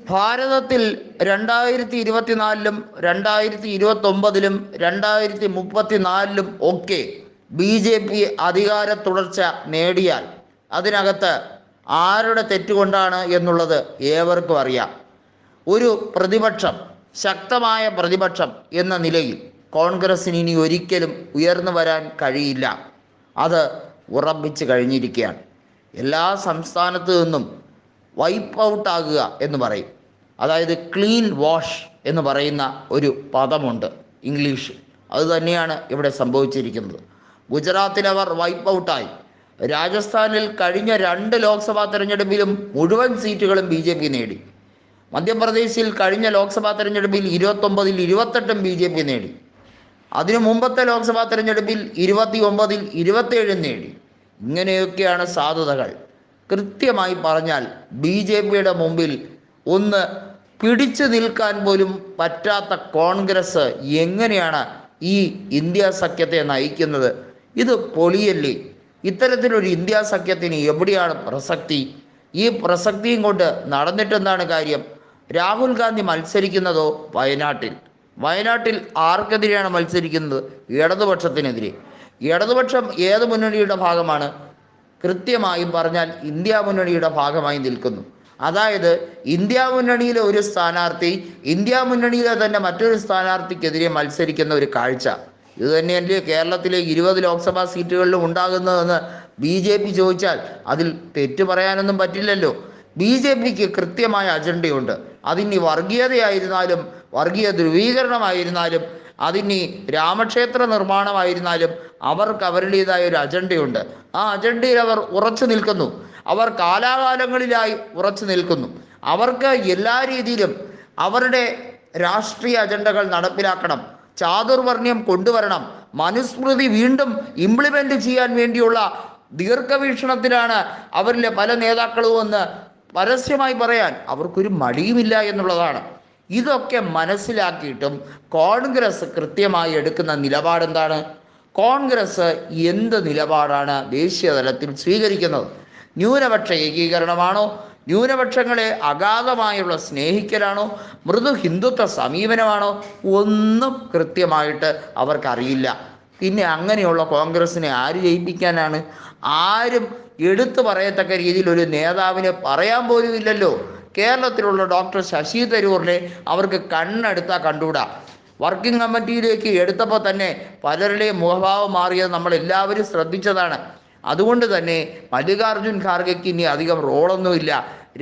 ഭാരതത്തിൽ രണ്ടായിരത്തി ഇരുപത്തിനാലിലും രണ്ടായിരത്തി ഇരുപത്തി ഒമ്പതിലും രണ്ടായിരത്തി മുപ്പത്തിനാലിലും ഒക്കെ ബി ജെ പി അധികാര തുടർച്ച നേടിയാൽ അതിനകത്ത് ആരുടെ തെറ്റുകൊണ്ടാണ് എന്നുള്ളത് ഏവർക്കും അറിയാം. ഒരു പ്രതിപക്ഷം ശക്തമായ പ്രതിപക്ഷം എന്ന നിലയിൽ കോൺഗ്രസ്സിന് ഇനി ഒരിക്കലും ഉയർന്നു വരാൻ കഴിയില്ല. അത് ഉറപ്പിച്ച് കഴിഞ്ഞിരിക്കുകയാണ്. എല്ലാ സംസ്ഥാനത്തു നിന്നും വൈപ്പ് ഔട്ട് ആകുക എന്ന് പറയും. അതായത് ക്ലീൻ വാഷ് എന്ന് പറയുന്ന ഒരു പദമുണ്ട് ഇംഗ്ലീഷിൽ. അത് തന്നെയാണ് ഇവിടെ സംഭവിച്ചിരിക്കുന്നത്. ഗുജറാത്തിൽ അവർ വൈപ്പ് ഔട്ടായി രാജസ്ഥാനിൽ കഴിഞ്ഞ രണ്ട് ലോക്സഭാ തെരഞ്ഞെടുപ്പിലും മുഴുവൻ സീറ്റുകളും ബി ജെ പി നേടി. മധ്യപ്രദേശിൽ കഴിഞ്ഞ ലോക്സഭാ തെരഞ്ഞെടുപ്പിൽ ഇരുപത്തൊമ്പതിൽ ഇരുപത്തെട്ടും ബി ജെ പി നേടി. അതിനു മുമ്പത്തെ ലോക്സഭാ തെരഞ്ഞെടുപ്പിൽ ഇരുപത്തി ഒമ്പതിൽ ഇരുപത്തേഴും നേടി. ഇങ്ങനെയൊക്കെയാണ് സാധ്യതകൾ കൃത്യമായി പറഞ്ഞാൽ ബി ജെ പിയുടെ മുമ്പിൽ ഒന്ന് പിടിച്ചു നിൽക്കാൻ പോലും പറ്റാത്ത കോൺഗ്രസ് എങ്ങനെയാണ് ഈ ഇന്ത്യ സഖ്യത്തെ നയിക്കുന്നത്? ഇത് പൊളിയല്ലേ? ഇത്തരത്തിലൊരു ഇന്ത്യ സഖ്യത്തിന് എവിടെയാണ് പ്രസക്തി? ഈ പ്രസക്തിയും കൊണ്ട് നടന്നിട്ടെന്താണ് കാര്യം? രാഹുൽ ഗാന്ധി മത്സരിക്കുന്നതോ വയനാട്ടിൽ? വയനാട്ടിൽ ആർക്കെതിരെയാണ് മത്സരിക്കുന്നത്? ഇടതുപക്ഷത്തിനെതിരെ. ഇടതുപക്ഷം ഏത് മുന്നണിയുടെ ഭാഗമാണ്? കൃത്യമായും പറഞ്ഞാൽ ഇന്ത്യ മുന്നണിയുടെ ഭാഗമായി നിൽക്കുന്നു. അതായത് ഇന്ത്യ മുന്നണിയിലെ ഒരു സ്ഥാനാർത്ഥി ഇന്ത്യ മുന്നണിയിലെ തന്നെ മറ്റൊരു സ്ഥാനാർത്ഥിക്കെതിരെ മത്സരിക്കുന്ന ഒരു കാഴ്ച. ഇത് തന്നെയല്ലേ കേരളത്തിലെ ഇരുപത് ലോക്സഭാ സീറ്റുകളിലും ഉണ്ടാകുന്നതെന്ന് ബി ജെ പി ചോദിച്ചാൽ അതിൽ തെറ്റു പറയാനൊന്നും പറ്റില്ലല്ലോ. ബി ജെ പിക്ക് കൃത്യമായ അജണ്ടയുണ്ട്. അതിനി വർഗീയതയായിരുന്നാലും വർഗീയ ധ്രുവീകരണമായിരുന്നാലും അതിനി രാമക്ഷേത്ര നിർമ്മാണമായിരുന്നാലും അവർക്ക് അവരുടേതായ ഒരു അജണ്ടയുണ്ട്. ആ അജണ്ടയിൽ അവർ ഉറച്ചു നിൽക്കുന്നു. അവർ കാലാകാലങ്ങളിലായി ഉറച്ചു നിൽക്കുന്നു. അവർക്ക് എല്ലാ രീതിയിലും അവരുടെ രാഷ്ട്രീയ അജണ്ടകൾ നടപ്പിലാക്കണം. ചാതുർവർണ്യം കൊണ്ടുവരണം. മനുസ്മൃതി വീണ്ടും ഇംപ്ലിമെന്റ് ചെയ്യാൻ വേണ്ടിയുള്ള ദീർഘവീക്ഷണത്തിലാണ് അവരിലെ പല നേതാക്കളും എന്ന് പരസ്യമായി പറയാൻ അവർക്കൊരു മടിയുമില്ല എന്നുള്ളതാണ്. ഇതൊക്കെ മനസ്സിലാക്കിയിട്ടും കോൺഗ്രസ് കൃത്യമായി എടുക്കുന്ന നിലപാടെന്താണ്? കോൺഗ്രസ് എന്ത് നിലപാടാണ് ദേശീയ തലത്തിൽ സ്വീകരിക്കുന്നത്? ന്യൂനപക്ഷ ഏകീകരണമാണോ? ന്യൂനപക്ഷങ്ങളെ അഗാധമായുള്ള സ്നേഹിക്കലാണോ? മൃദു ഹിന്ദുത്വ സമീപനമാണോ? ഒന്നും കൃത്യമായിട്ട് അവർക്കറിയില്ല. പിന്നെ അങ്ങനെയുള്ള കോൺഗ്രസിനെ ആര് ജയിപ്പിക്കാനാണ്? ആരും എടുത്തു പറയത്തക്ക രീതിയിൽ ഒരു നേതാവിനെ പറയാൻ പോലും ഇല്ലല്ലോ കേരളത്തിലുള്ള ഡോക്ടർ ശശി തരൂറിനെ അവർക്ക് കണ്ണെടുത്താൽ കണ്ടുകൂടാ? വർക്കിംഗ് കമ്മിറ്റിയിലേക്ക് എടുത്തപ്പോൾ തന്നെ പലരുടെയും മുഖഭാവം മാറിയത് നമ്മൾ എല്ലാവരും ശ്രദ്ധിച്ചതാണ്. അതുകൊണ്ട് തന്നെ മല്ലികാർജുൻ ഖാർഗയ്ക്ക് ഇനി അധികം റോളൊന്നുമില്ല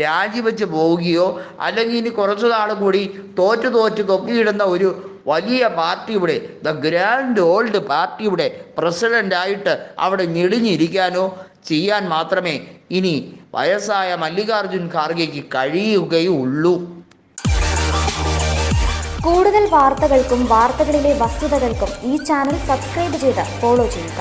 രാജിവെച്ച് പോവുകയോ അല്ലെങ്കിൽ ഇനി കുറച്ചു നാൾ കൂടി തോറ്റു തോറ്റ് തൊപ്പിയിടുന്ന ഒരു വലിയ പാർട്ടിയുടെ ദ ഗ്രാൻഡ് ഓൾഡ് പാർട്ടിയുടെ പ്രസിഡന്റായിട്ട് അവിടെ ഞെളിഞ്ഞിരിക്കാനോ ചെയ്യാൻ മാത്രമേ ഇനി വയസ്സായ മല്ലികാർജുൻ ഖാർഗെക്ക് കഴിയുകയുള്ളൂ. കൂടുതൽ വാർത്തകൾക്കും വാർത്തകളിലെ വസ്തുതകൾക്കും ഈ ചാനൽ സബ്സ്ക്രൈബ് ചെയ്ത് ഫോളോ ചെയ്യുക.